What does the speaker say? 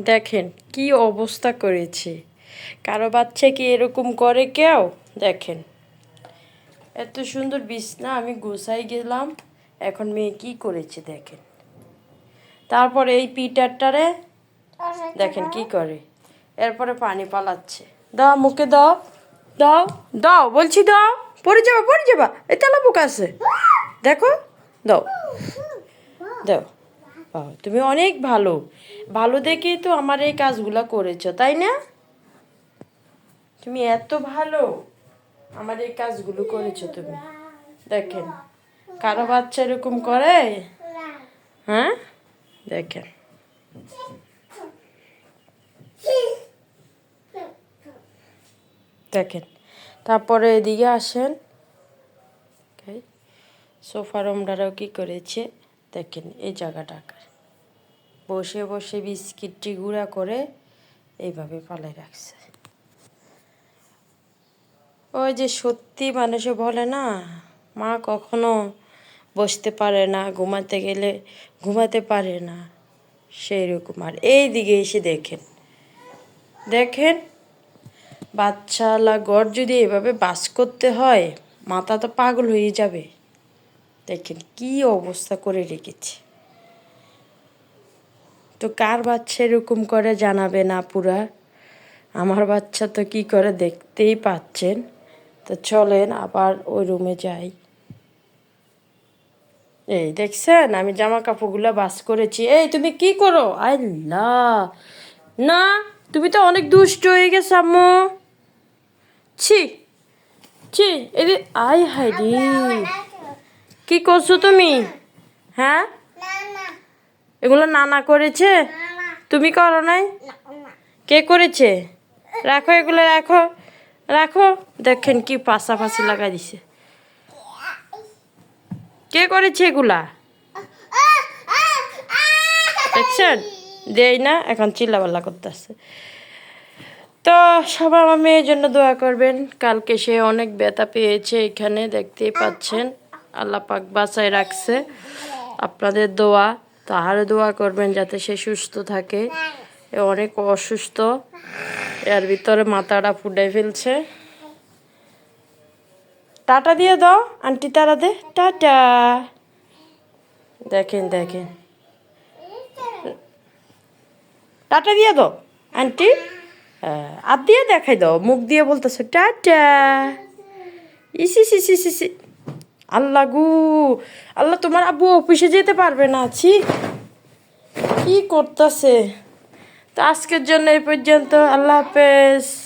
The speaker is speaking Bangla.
দেখেন, কি অবস্থা করেছে। কারও বাচ্চা কি এরকম করে কেউ? দেখেন। এত সুন্দর বিছনা, আমি গোসাই গেলাম। এখন মেয়ে কি করেছে দেখেন। তারপরে এই পিটারটারে দেখেন কি করে। এরপরে পানি পালাচ্ছে। দাও, মুখে দাও। দাও দাও, বলছি দাও। পড়ে যাবা পড়ে যাবা। এই তেলা পোকা আছে। দেখো, দাও। দাও। তুমি অনেক ভালো। ভালো দেখেই তো আমার এই কাজগুলো করেছ, তাই না? তুমি এত ভালো আমার এই কাজগুলো করেছ তুমি। দেখেন, কারও বাচ্চা এরকম করে? হ্যাঁ? দেখেন। দেখেন, তারপরে এদিকে আসেন। Okay? সোফা রুমটারাও কি করেছে? দেখেন এই জায়গাটা বসে বসে বিস্কিটটি গুঁড়া করে এইভাবে পালাই রাখছে। ওই যে সত্যি মানুষে বলে না, মা কখনো বসতে পারে না, ঘুমাতে গেলে ঘুমাতে পারে না সেই রকম আর এই দিকে এসে দেখেন দেখেন বাচ্চালা গড় যদি এভাবে বাস করতে হয়, মাথা তো পাগল হয়ে যাবে। দেখেন কি অবস্থা করে রেখেছে। তো কার বাচ্চা এরকম করে জানাবে না পুরা আমার বাচ্চা তো কি করে দেখতেই পাচ্ছেন। তো চলেন আবার ওই রুমে যাই। এই দেখছেন আমি জামা কাপড়গুলো বাস করেছি। এই তুমি কি করো? আল্লাহ! না, তুমি তো অনেক দুষ্ট হয়ে গেছো আম্মু। ছি ছি এই যে আই হাই কি করছ তুমি? হ্যাঁ? এগুলো নানা করেছে? তুমি করো নাই? কে করেছে? রাখো এগুলো রাখো। রাখো। দেখেন কি পাশাপাশি লাগাই দিছে। কে করেছে এগুলা? দেখছেন? দেই না এখন চিল্লাপাল্লা করতেছে। তো সবাই আমার মেয়ের জন্য দোয়া করবেন। কালকে সে অনেক ব্যথা পেয়েছে এখানে দেখতেই পাচ্ছেন। আল্লাহ পাক বাঁচায় রাখছে। আপনাদের দোয়া তাহারে দোয়া করবেন যাতে সে সুস্থ থাকে। এ অনেক অসুস্থ, এর ভিতরে মাথাটা ফুটে ফেলছে। টাটা দিয়ে দাও, আন্টি তারা দে। টাটা। দেখেন দেখেন। টাটা দিয়ে দাও, আন্টি। আর দিয়ে দেখাই দাও, মুখ দিয়ে বলতেছো, টাটা। ইসি সি সি সি আল্লাহ গু, আল্লাহ তোমার আব্বু অফিসে যেতে পারবে না আছি কি করতেছে? তো আজকের জন্য এই পর্যন্ত, আল্লাহ হাফেজ।